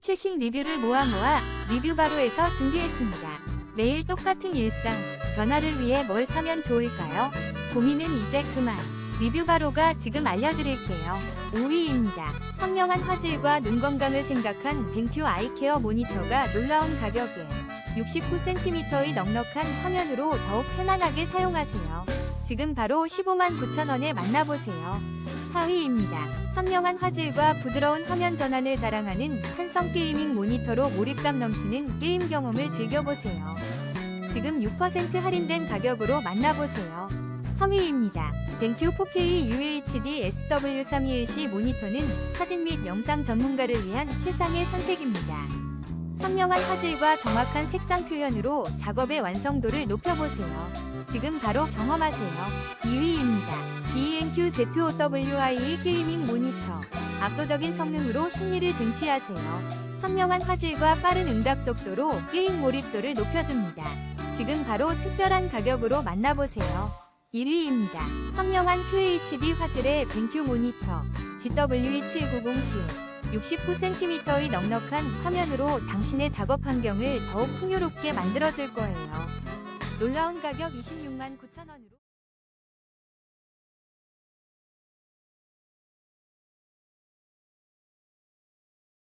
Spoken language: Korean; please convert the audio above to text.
최신 리뷰를 모아 모아 리뷰바로에서 준비했습니다. 매일 똑같은 일상, 변화를 위해 뭘 사면 좋을까요? 고민은 이제 그만. 리뷰바로가 지금 알려드릴게요. 5위입니다. 선명한 화질과 눈 건강을 생각한 뱅큐 아이케어 모니터가 놀라운 가격에 69cm의 넉넉한 화면으로 더욱 편안하게 사용하세요. 지금 바로 15만 9천원에 만나보세요. 4위입니다. 선명한 화질과 부드러운 화면 전환을 자랑하는 한성 게이밍 모니터로 몰입감 넘치는 게임 경험을 즐겨보세요. 지금 6% 할인된 가격으로 만나보세요. 3위입니다. 뱅큐 4K UHD SW321C 모니터는 사진 및 영상 전문가를 위한 최상의 선택입니다. 선명한 화질과 정확한 색상 표현으로 작업의 완성도를 높여보세요. 지금 바로 경험하세요. 2위입니다. BNQ Z5WI 게이밍 모니터. 압도적인 성능으로 승리를 쟁취하세요. 선명한 화질과 빠른 응답 속도로 게임 몰입도를 높여줍니다. 지금 바로 특별한 가격으로 만나보세요. 1위입니다. 선명한 QHD 화질의 뱅큐 모니터 GW790Q 69cm의 넉넉한 화면으로 당신의 작업 환경을 더욱 풍요롭게 만들어줄 거예요. 놀라운 가격 26만 9천원으로